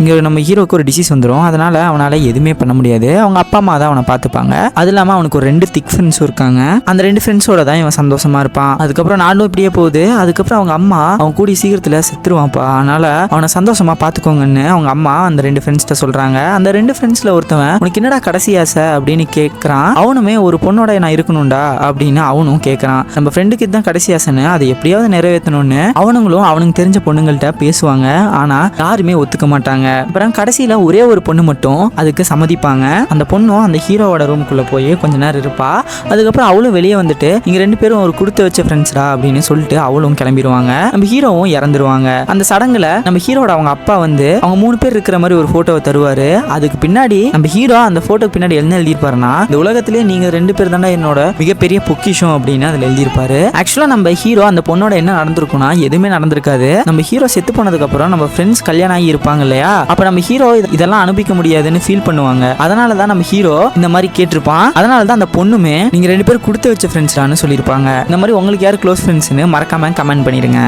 இங்கே நம்ம ஹீரோக்கு ஒரு டிசீஸ் வந்துடும் அதனால் அவனால் எதுவுமே பண்ண முடியாது. அவங்க அப்பா அம்மா தான் அவனை பார்த்துப்பாங்க. அது இல்லாமல் அவனுக்கு ஒரு ரெண்டு திக் ஃப்ரெண்ட்ஸும் இருக்காங்க. அந்த ரெண்டு ஃப்ரெண்ட்ஸோட தான் இவன் சந்தோஷமாக இருப்பான். அதுக்கப்புறம் நானும் இப்படியே போகுது. அதுக்கப்புறம் அவங்க அம்மா அவன் கூடி சீக்கிரத்தில் செத்துருவான்ப்பா. அதனால் அவனை சந்தோஷமாக பார்த்துக்கோங்கன்னு அவங்க அம்மா அந்த ரெண்டு ஃப்ரெண்ட்ஸ்கிட்ட சொல்கிறாங்க அந்த ரெண்டு ஃப்ரெண்ட்ஸில் ஒருத்தவன் உனக்கு என்னடா கடைசி ஆசை? அப்படின்னு கேட்குறான் அவனுமே ஒரு பொண்ணோட நான் இருக்கணும்டா அப்படின்னு அவனும் கேட்குறான் நம்ம ஃப்ரெண்டுக்கு இதுதான் கடைசி ஆசைன்னு அதை எப்படியாவது நிறைவேற்றணும்னு அவனுங்களும் அவனுக்கு தெரிஞ்ச பொண்ணுங்கள்கிட்ட பேசுவாங்க. ஆனால் யாருமே ஒத்துக்க மாட்டாங்க. அப்புறம் கடைசியில் ஒரே ஒரு பொண்ணு மட்டும் அதுக்கு சம்மதிப்பாங்க. அந்த பொண்ணும் அந்த ஹீரோவோட ரூம்குள்ளே போய் கொஞ்ச நேரம் இருப்பா. அதுக்கப்புறம் அவளும் வெளியே வந்துட்டு நீங்கள் ரெண்டு பேரும் ஒரு கொடுத்து வச்ச ஃப்ரெண்ட்ஸ்டா அப்படின்னு சொல்லிட்டு அவளும் கிளம்பிடுவாங்க. நம்ம ஹீரோவும் இறந்துருவாங்க. அந்த சடங்குல நம்ம ஹீரோட அவங்க அப்பா வந்து அவங்க மூணு பேர் இருக்கிற மாதிரி ஒரு ஃபோட்டோவை தருவாரு. அதுக்கு பின்னாடி நம்ம ஹீரோ அந்த ஃபோட்டோக்கு பின்னாடி என்ன எழுதியிருப்பாருன்னா இந்த உலகத்திலே நீங்க ரெண்டு பேர் தானே என்னோட மிகப்பெரிய பொக்கிஷம் அப்படின்னு அதில் எழுதியிருப்பாரு. ஆக்சுவலா நம்ம ஹீரோ அந்த பொண்ணோட என்ன நடந்திருக்கும்னா எதுவுமே நடந்திருக்காது. நம்ம ஹீரோ செத்து போனதுக்கு அப்புறம் நம்ம ஃப்ரெண்ட்ஸ் கல்யாணம் ஆகி இருப்பாங்க இல்லையா? அப்ப நம்ம ஹீரோ இதெல்லாம் அனுபவிக்க முடியாதுன்னு ஃபீல் பண்ணுவாங்க. அதனால தான் நம்ம ஹீரோ இந்த மாதிரி கேட்டிருப்பான். அதனால தான் அந்த பொண்ணுமே நீங்க ரெண்டு பேரும் கொடுத்து வச்ச ஃப்ரெண்ட்ஸ்டான்னு சொல்லியிருப்பாங்க. இந்த மாதிரி உங்களுக்கு யார் க்ளோஸ் ஃப்ரெண்ட்ஸ்னு மறக்காம கமெண்ட் பண்ணிடுங்க.